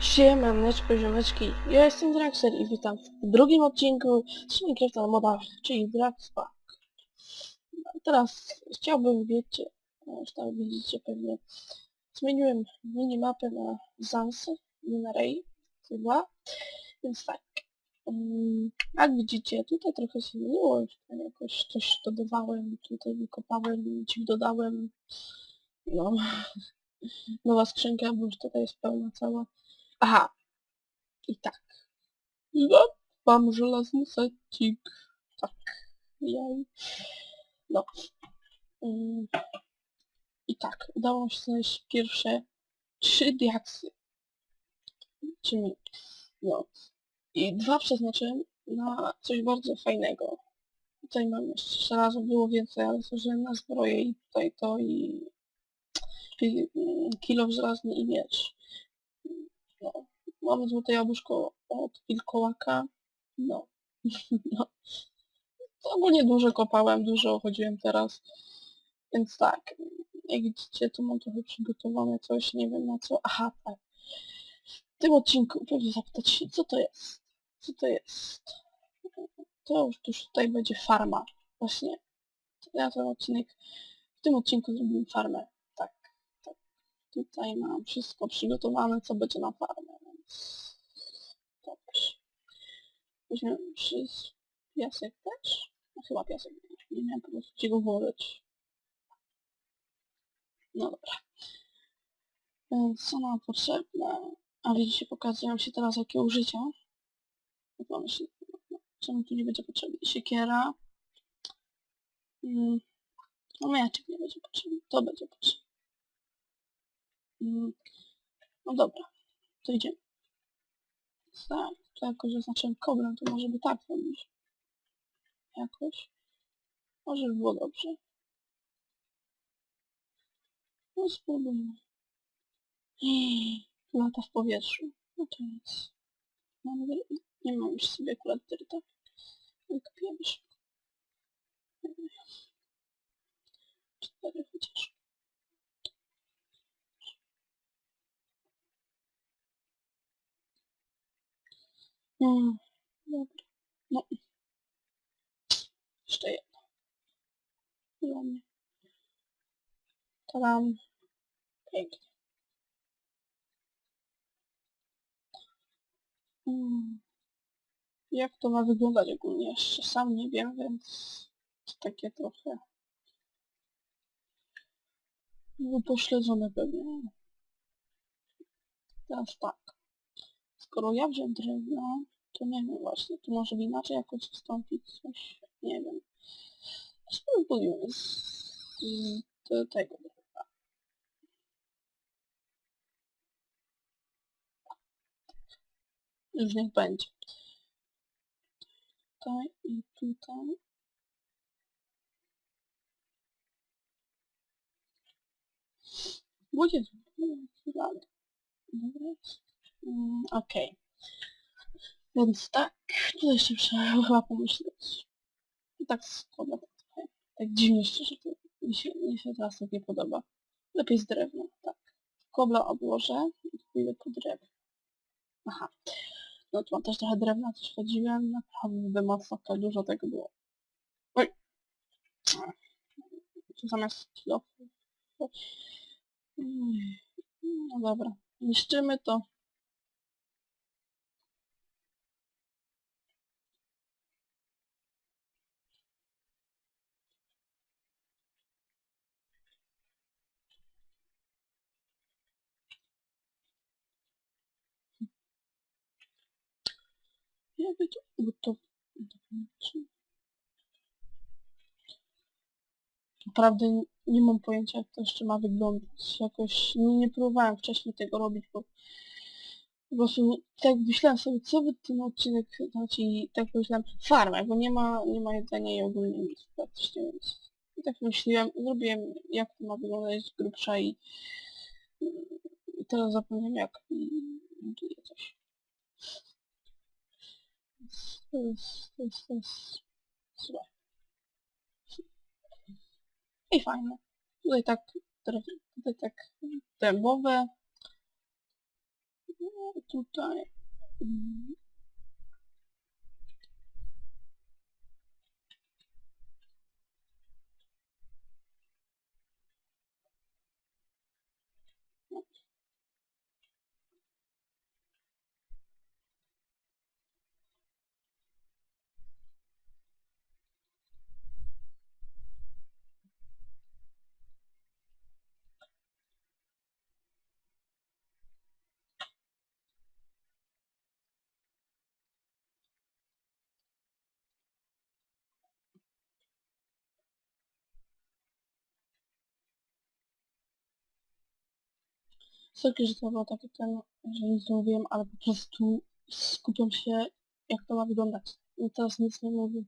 Siemaneczko, ziomeczki, ja jestem Draxer i witam w drugim odcinku z Minecrafta na modach, czyli Draxpack. Teraz chciałbym, wiecie, no już tam widzicie pewnie, zmieniłem minimapę na Zansy, nie na Ray, chyba, więc tak. Um, jak widzicie, tutaj trochę się zmieniło, jakoś coś dodawałem, tutaj wykopałem, ci dodałem, no, nowa skrzynka, bo już tutaj jest pełna cała. Aha. I tak. No, mam żelazny secik. Tak. Jaj. No. Ym. I tak, udało mi się znaleźć pierwsze trzy diaksy. Czyli, no. I dwa przeznaczyłem na coś bardzo fajnego. Tutaj mam jeszcze żelazo, było więcej, ale zużyłem na zbroję i tutaj to i, mm, kilo żelazny i miecz. No. Mamy złote jabłuszko od wilkołaka. No. no. Ogólnie dużo kopałem, dużo chodziłem teraz. Więc tak. Jak widzicie, tu mam trochę przygotowane coś, nie wiem na co. Aha, tak. W tym odcinku pewnie zapytać się, co to jest? Co to jest? To już, już tutaj będzie farma. Właśnie. Ja ten odcinek, w tym odcinku zrobiłem farmę. Tutaj mam wszystko przygotowane, co będzie na farmę, więc... Dobrze. Weźmiemy przez piasek też? No chyba piasek. Nie miałem po prostu gdzie go włożyć. No dobra. Więc co nam potrzebne? A widzicie, pokazują się teraz jakie użycia. Jak mamy się... Czemu tu nie będzie potrzebny? Siekiera. Mm. No mieczek nie będzie potrzebny. To będzie potrzebne. Mm. No dobra. To idziemy. Tak, to jakoś zaznaczyłem koblem, to może by tak robić. Jakoś. Może by było dobrze. No spróbujmy. Lata w powietrzu. No to nic. Dry- nie mam już sobie akurat dyrta. Wykopiemy szybko. Cztery chociaż. Mm, dobra. No. Jeszcze jedno. Dla mnie. Tadam. Pięknie. Mm. Jak to ma wyglądać ogólnie? Jeszcze sam nie wiem, więc takie trochę upośledzone pewnie. Teraz tak. Skoro ja wziąłem drewno, to nie wiem właśnie, to może inaczej jakoś wstąpić coś, nie wiem. Spróbujmy z, z te- tego drewna. Już niech będzie. Tutaj i tutaj. Dalej. Dobra jest. Mm, Okej. Więc tak, tu jeszcze trzeba chyba pomyśleć. Tak tak trochę. Tak dziwnie szczerze, to mi się, mi się teraz tak nie podoba. Lepiej z drewna, tak. Kobla obłożę i pójdę po drewno. Aha. No tu mam też trochę drewna, też chodziłem. Naprawdę masakra, dużo tego było. Oj! Tu zamiast kilofów. Mm, No dobra. Niszczymy to. Ja być gotowy. Naprawdę nie mam pojęcia jak to jeszcze ma wyglądać. Jakoś nie, nie próbowałem wcześniej tego robić, bo po prostu tak myślałem sobie, co by ten odcinek dać i tak myślałem, farmę, bo nie ma, nie ma jedzenia i ogólnie nic praktycznie, więc i tak myślałem, zrobiłem jak to ma wyglądać z grubsza i, i teraz zapomniałem jak i buduję coś. Więc To jest, to jest, to jest złe. I fajne. Tutaj tak, tutaj tak dębowe. No, Tutaj. Mm. Sorry, że to było takie ten, że nic nie mówiłem, ale po prostu skupiam się, jak to ma wyglądać. I teraz nic nie mówię.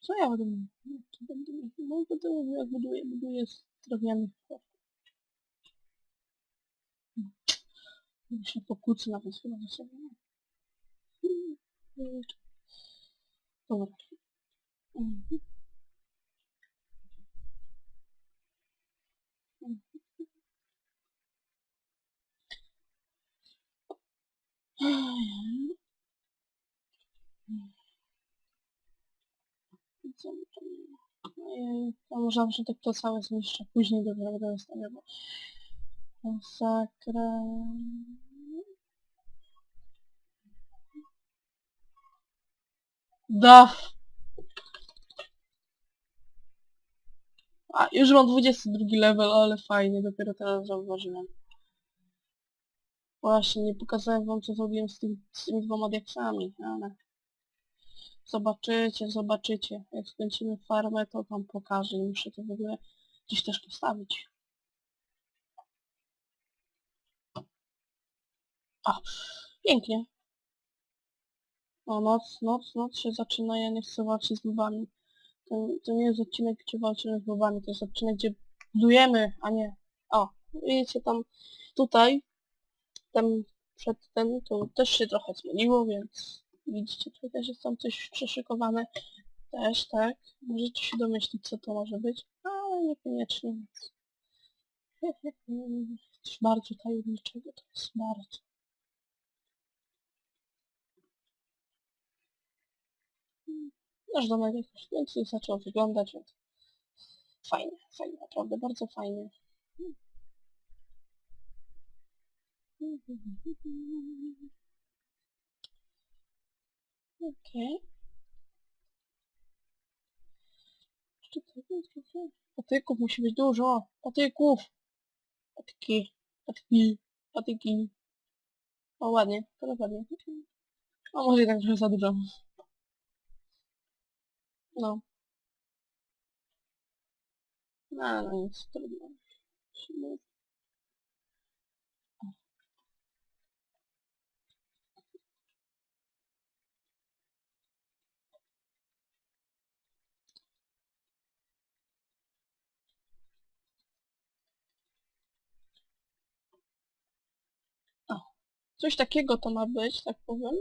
Co ja będę mówił? No, co będę mówił? No, będę mówił, jak buduję, buduję z drewnianych chłopów. Hmm. się pokłócę nawet chyba ze sobą. Hmm. Dobra. Mhm. Mhm. Co mi to może na początek to całe zniszczę, później dopiero będę wystawiał. Masakra... Da! A, już mam 22 level, ale fajnie, dopiero teraz zauważyłem. Właśnie, nie pokazałem wam co zrobiłem z, tym, z tymi dwoma diaksami, ale... Zobaczycie, zobaczycie. Jak skończymy farmę, to wam pokażę i muszę to w ogóle gdzieś też postawić. A, pięknie. O, noc, noc, noc się zaczyna, ja nie chcę walczyć z lubami. To, to nie jest odcinek, gdzie walczymy z lubami, to jest odcinek, gdzie budujemy, a nie... O, widzicie tam, tutaj, tam przed ten, to też się trochę zmieniło, więc widzicie, tutaj też jest tam coś przeszykowane. Też, tak. Możecie się domyślić, co to może być, ale niekoniecznie. Coś bardzo tajemniczego to jest, bardzo. Nasz domek jakoś więcej zaczął wyglądać, więc fajnie, fajnie, naprawdę bardzo fajnie. Okej. Trochę. Patyków musi być dużo. Patyków! Patyki, patyki, patyki. O, ładnie, to ładnie. A może jednak trochę za dużo. No. No, no nic, trudno. Musimy- Coś takiego to ma być, tak powiem.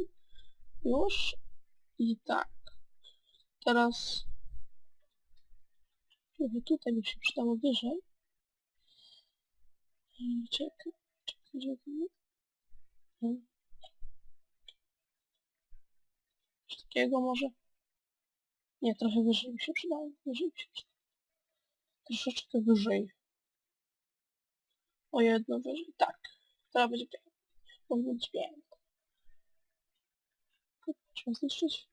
Już. I tak. Teraz... Trochę tutaj mi się przydało wyżej. Czekaj. Czekaj, czekaj. Coś takiego może? Nie, trochę wyżej mi się przydało. Wyżej mi się przydało. Troszeczkę wyżej. O jedno wyżej. Tak. Teraz będzie pięknie. Być pięknie. Trzeba zniszczyć.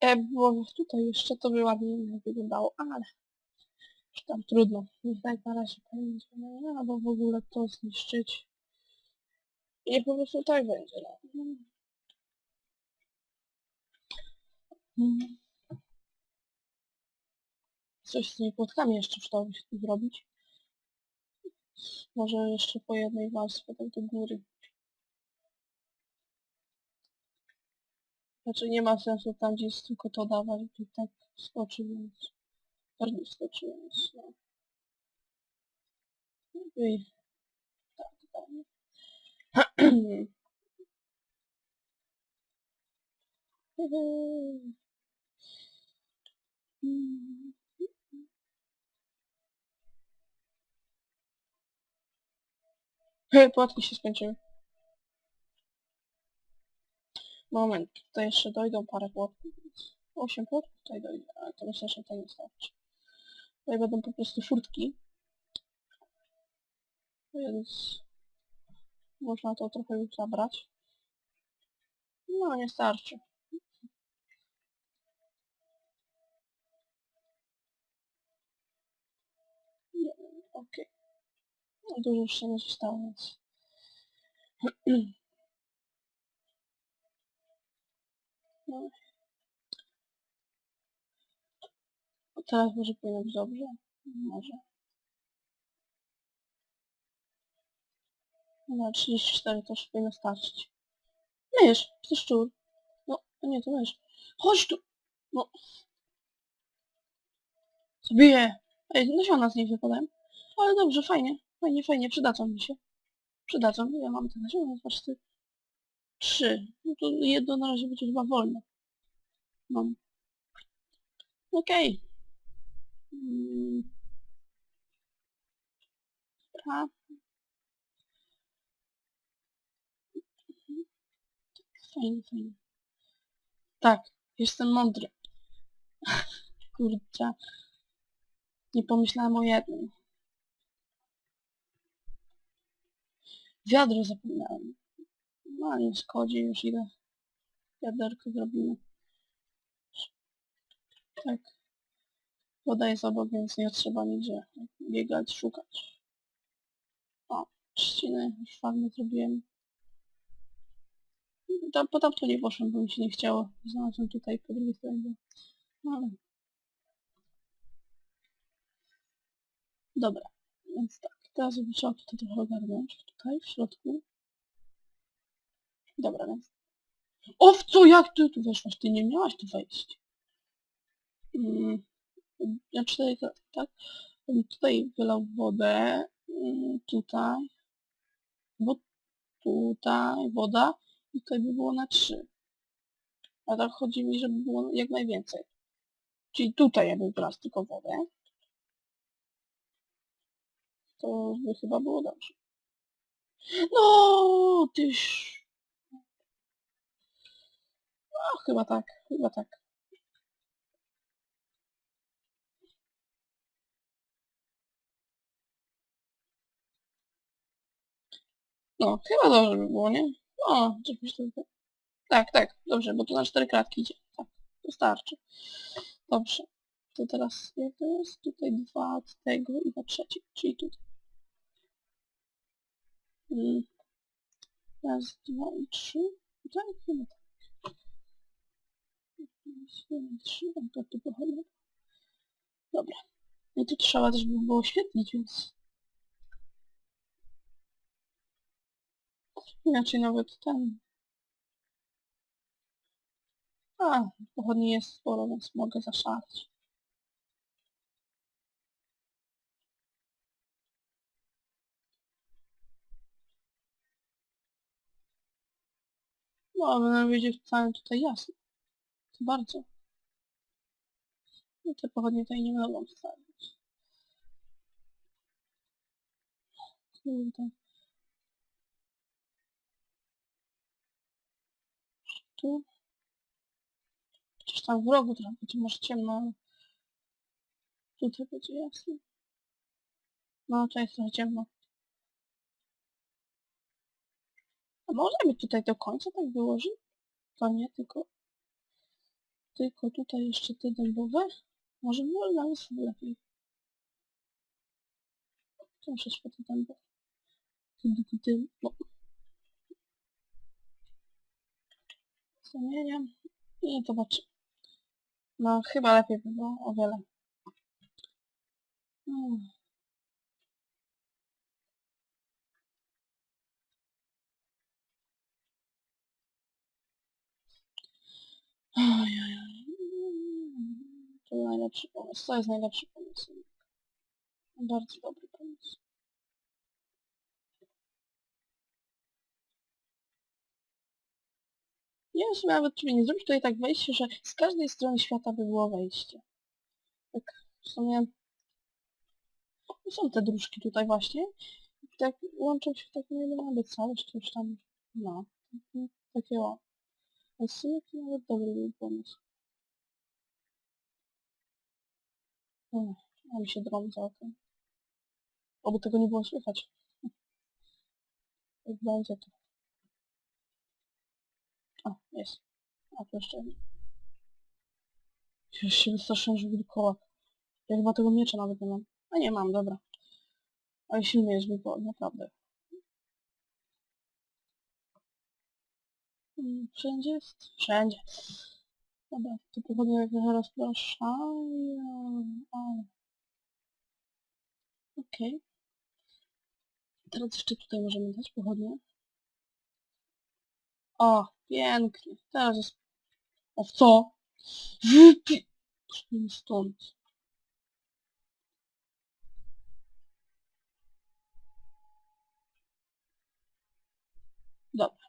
E, bo tutaj jeszcze to by ładnie nie wyglądało, ale już tam trudno. Niech tak na razie będzie, no, albo w ogóle to zniszczyć. I po prostu tak będzie, no. Hmm. Coś z tymi płotkami jeszcze tu zrobić. Może jeszcze po jednej warstwie tak do góry. Znaczy nie ma sensu tam gdzie jest tylko to dawać, i tak skoczy, więc... Bardziej skoczy, więc no. I... Tak, tak. Mm. Płatki się skończyły. Moment, tutaj jeszcze dojdą parę płotków. 8 płotków tutaj dojdzie, ale to myślę, że to nie starczy. Tutaj będą po prostu furtki. Więc można to trochę już zabrać. No, nie starczy. Okej. No dużo się nie zostało, więc... No. Teraz może powinno być dobrze. Może. No, 34 to już powinno starczyć. Mysz! To szczur. No, to nie, to mysz. Chodź tu! No. Zabiję! Ej, nasiona z nich wypadałem. Ale dobrze, fajnie. Fajnie, fajnie, przydadzą mi się. Przydadzą. Ja mam te nasiona, zobacz ty. Trzy. No to jedno na razie będzie chyba wolne. Mam. Okej. Mm. Dobra. Fajnie, fajnie. Tak, jestem mądry. Kurczę. Nie pomyślałem o jednym. Wiadro zapomniałem. No nie szkodzi, już idę. Wiaderko zrobimy. Tak. Woda jest obok, więc nie trzeba nigdzie biegać, szukać. O, trzciny już farmy zrobiłem. Tam, po tamto nie poszłem, bo mi się nie chciało. Znalazłem tutaj po drugiej stronie. No ale... Dobra, więc tak. Teraz by trzeba tutaj trochę ogarnąć. Tutaj, w środku. Dobra, więc... Owco, jak ty tu weszłaś? Ty nie miałaś tu wejść. Mm, ja cztery tak? Tutaj wylał wodę. mm, Tutaj. Bo tutaj woda. I tutaj by było na trzy. A tak chodzi mi, żeby było jak najwięcej. Czyli tutaj ja bym wlał tylko wodę. To by chyba było dobrze. No, tyś. No, chyba tak, chyba tak. No, chyba dobrze by było, nie? No, czegoś tylko. Tak, tak, dobrze, bo to na cztery kratki idzie. Tak, to starczy. Dobrze. To teraz jak to jest? Tutaj dwa od tego i na trzeci, czyli tutaj. Mm. Raz, dwa i trzy. Tutaj chyba tak. Raz, dwa i trzy, tam to pochodzi. Dobra. I tu trzeba też by było oświetlić, więc... Inaczej nawet ten... A, pochodni jest sporo, więc mogę zaszaleć. No, ale będzie wcale tutaj jasno. To bardzo. No te pochodnie tutaj nie mogą wstawić. Kurde. Tu. Chociaż tam w rogu trochę będzie może ciemno, ale tutaj będzie jasno. No, tutaj jest trochę ciemno. A możemy tutaj do końca tak wyłożyć? To nie, tylko... Tylko tutaj jeszcze te dębowe? Może było nawet sobie lepiej. Troszeczkę te dębowe. Ty, ty, ty, ty. No. Zamieniam. I zobaczymy. No, chyba lepiej by było o wiele. Hmm. Ojojoj. To najlepszy pomysł. To jest najlepszy pomysł. Bardzo dobry pomysł. Nie wiem, nawet czy nie zrobić tutaj tak wejście, że z każdej strony świata by było wejście. Tak, w sumie... Są te dróżki tutaj właśnie. tak łączą się w taką jedną całość, już tam, no, takie o. A w sumie to nawet dobry był pomysł. Ech, a mi się drom za oknem. Oby tego nie było słychać. Jak będzie to. O, jest. A to jeszcze nie. Już się wystraszyłem, że wilkołak. Ja chyba tego miecza nawet nie mam. A nie mam, dobra. Ale silny jest wilkołak, naprawdę. Wszędzie jest? Wszędzie. Dobra, to pochodzę jak trochę rozpraszają. Okej. Teraz jeszcze tutaj możemy dać pochodnie. O, pięknie. Teraz jest... O, w co? Wypi... Stąd. Dobra.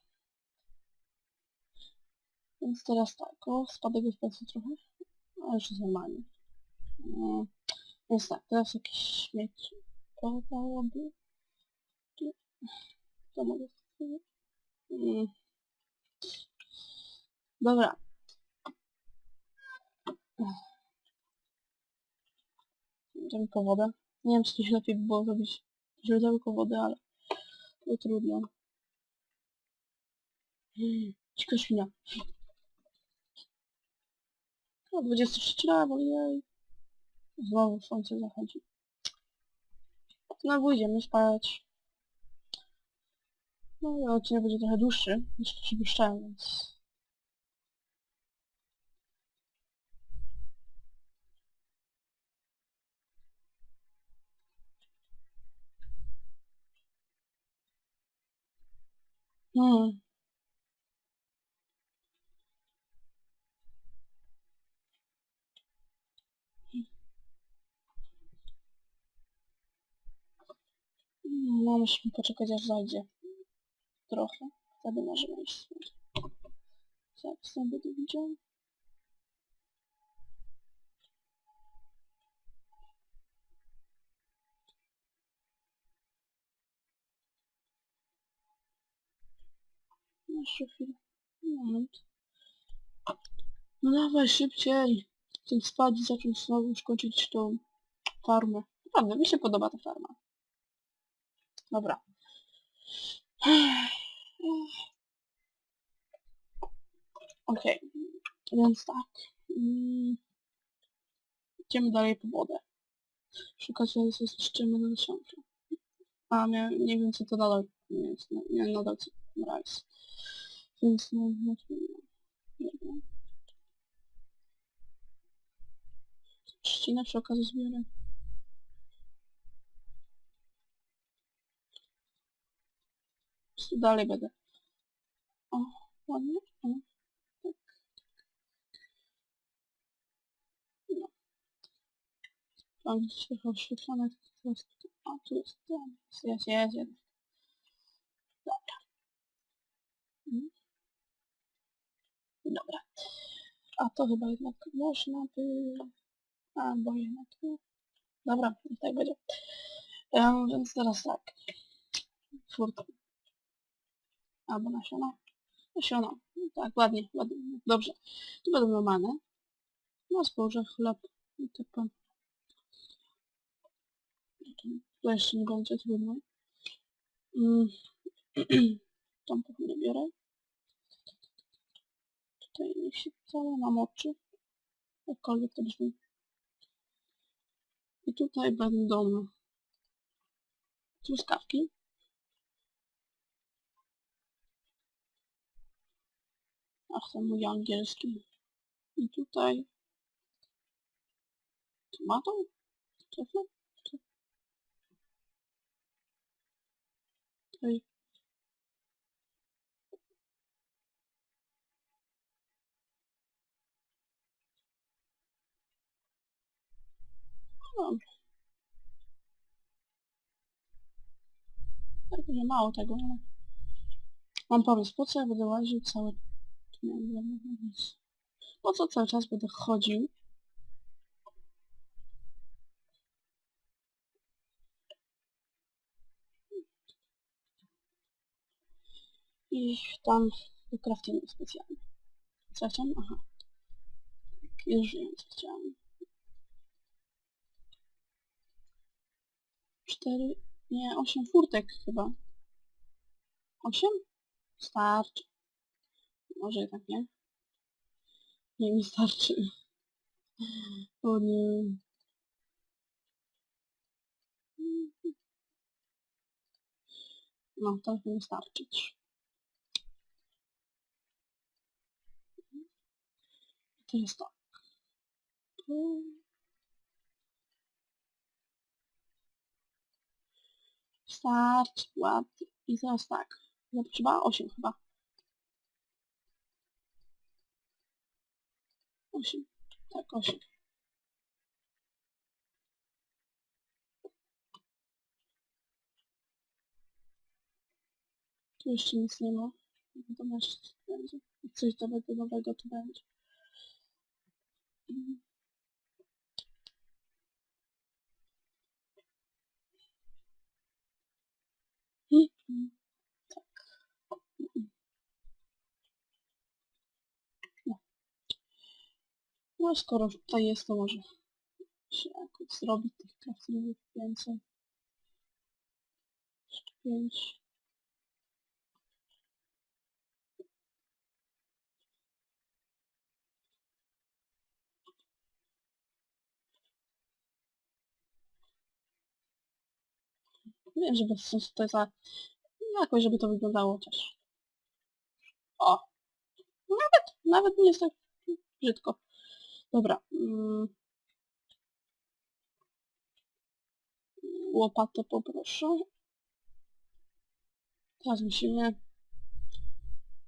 Więc teraz tak, o, spadek FPS trochę. A już jest normalnie. No, więc tak, teraz jakieś śmieci padałoby. Tu. To mogę sobie. Mm. Dobra. Tylko wodę. Nie wiem, czy coś lepiej by było zrobić źródełko wody, ale to trudno. Mm, Dzika świnia. O, 23 level, jej. Znowu słońce zachodzi. No, pójdziemy spać. No, i odcinek będzie trochę dłuższy, niż przypuszczałem, więc... Hmm. No, musimy poczekać aż zajdzie. Trochę. Wtedy możemy iść. Tak, znowu będę widział. Jeszcze chwilę. Moment. No dawaj szybciej. Chcę spać i zacząć znowu już kończyć tą farmę. Naprawdę, mi się podoba ta farma. Dobra. Okej, więc tak. Mm. Idziemy dalej po wodę. Szukać jeszcze na nasionka. A, miałem, nie wiem co to nadal jest. Nie, nie nadal co rice. Więc no, no, nie, nie wiem. Trzcinę przy okazji zbiorę. Prostu dalej będę. O, ładnie. O, tak. No. Mam gdzieś trochę oświetlone. A, tu jest ten. Jest, jest, jest. Dobra. Mhm. Dobra. A to chyba jednak można by... A, bo jednak nie. Dobra, tak będzie. Um, więc teraz tak. Furtki. Albo nasiona. Nasiona. Tak, ładnie, ładnie. Dobrze. Tu będą normalne. No zboże, chleb itp. Tu jeszcze nie będzie trudno. Mm. Tą pochównie biorę. Tutaj niech się całe namoczy. Jakkolwiek to brzmi. I tutaj będą truskawki. Ach, ten mój angielski. I tutaj tomatą? Tutaj no. Tak, że mało tego, ale... Mam pomysł, po co ja będę łaził cały... Miałem drewno, no więc... Po co cały czas będę chodził? I tam do craftingu specjalnie. Co chciałem? Aha. Tak, Już wiem co chciałem. Cztery, nie, osiem furtek chyba. Osiem? Starczy. Może jednak nie. Nie mi starczy. O nie. No, to powinno starczyć. Teraz tak. Tu. Starczy, ładnie. I teraz tak. No, trzeba 8 chyba. 8. Tak, 8. Tu jeszcze nic nie ma. Coś będzie. Coś nowego, nowego to będzie. Mm. Mm. Tak. Mm. No. No skoro tutaj jest, to może się jakoś zrobić tych craftingów więcej. Jeszcze pięć. Wiem, że bez sensu to jest, ale jakoś, żeby to wyglądało też. O! Nawet, nawet nie jest tak brzydko. Dobra. Mm. Łopatę poproszę. Teraz musimy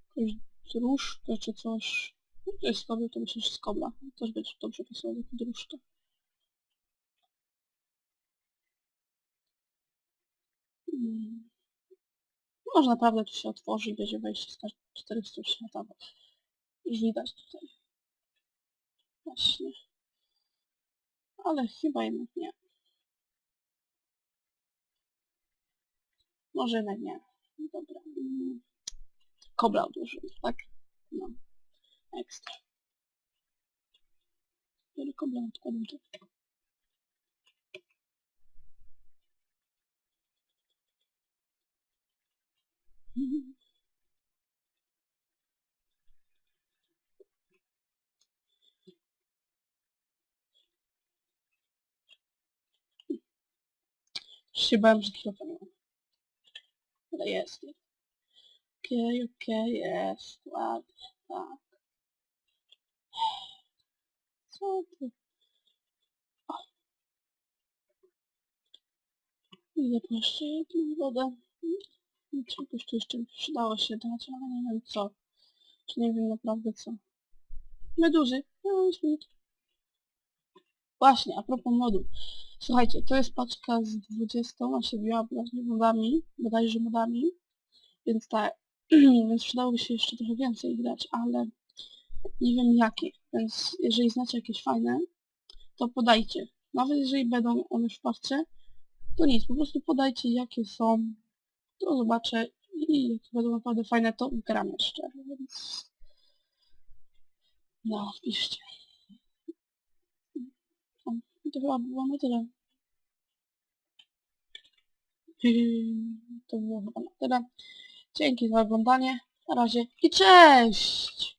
jakąś dróżkę czy coś. No to jest kobla, to myślę, że z kobla. Też będzie dobrze pasować jako dróżka. Mm. Może naprawdę tu się otworzy i będzie wejście z 400 świata. Już widać tutaj. Właśnie. Ale chyba jednak nie. Może jednak nie. Dobra. mm. Kobra odłożymy, tak? No. Ekstra. Biorę kobra, odkładam to. Już się bałem, że to ma. Ale jest. Okej, okej, jest. Ładnie, tak. Co ty? O. Idę po jeszcze jedną wodę. Czegoś tu jeszcze przydało się dać, ale nie wiem co. Czy nie wiem naprawdę co. Meduzy. No. Właśnie, a propos modu. Słuchajcie, to jest paczka z 27 właśnie modami, bodajże modami, więc tak, więc przydałoby się jeszcze trochę więcej grać, ale nie wiem jakie, więc jeżeli znacie jakieś fajne, to podajcie. Nawet jeżeli będą one w paczce, to nic, po prostu podajcie jakie są, to zobaczę i jak będą naprawdę fajne, to gram jeszcze, więc no, piszcie. I to chyba było na tyle. To było chyba na tyle. Dzięki za oglądanie. Na razie i cześć!